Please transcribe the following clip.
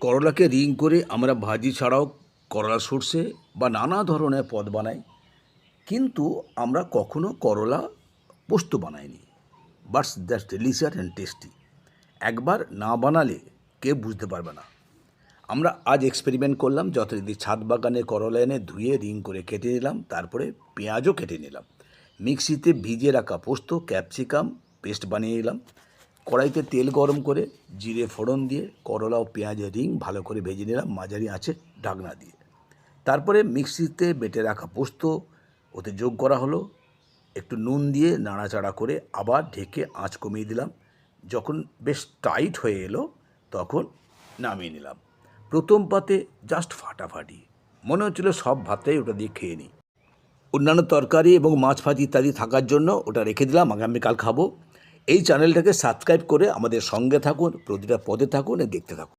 করলাকে ring করে আমরা ভাজি ছাড়াও করলা সর্ষে বা নানা ধরনের পদ বানাই। কিন্তু আমরা কখনো করলা পোস্ত বানাইনি। But, that's delicious and tasty একবার না বানালে কেউ বুঝতে পারবে না। আমরা আজ এক্সপেরিমেন্ট করলাম, যথারীতি ছাদ বাগানে করলা এনে ধুয়ে রিং করে কেটে নিলাম, তারপরে পেঁয়াজও কেটে নিলাম। মিক্সিতে ভিজিয়ে রাখা পোস্ত, ক্যাপসিকাম, পেস্ট বানিয়ে নিলাম। কড়াইতে তেল গরম করে জিরে ফোড়ন দিয়ে, করলা ও পেঁয়াজের রিং ভালো করে ভেজে নিলাম, মাঝারি আঁচে ঢাকনা দিয়ে। তারপরে মিক্সিতে বেটে রাখা পোস্ত, ওতে যোগ করা হলো। একটু নুন দিয়ে নাড়াচাড়া করে আবার ঢেকে আঁচ কমিয়ে দিলাম। যখন বেশ টাইট হয়ে এলো, তখন নামিয়ে নিলাম। প্রথম পাতে জাস্ট ফাটাফাটি। মনে হচ্ছিল সব ভাতটাই ওটা দিয়ে খেয়ে নিই। অন্যান্য তরকারি এবং মাছ ভাজি ইত্যাদি থাকার জন্য ওটা রেখে দিলাম। আগামীকাল খাব। এই চ্যানেলটাকে সাবস্ক্রাইব করে আমাদের সঙ্গে থাকুন প্রতিটা পদে থাকুন দেখতে থাকুন।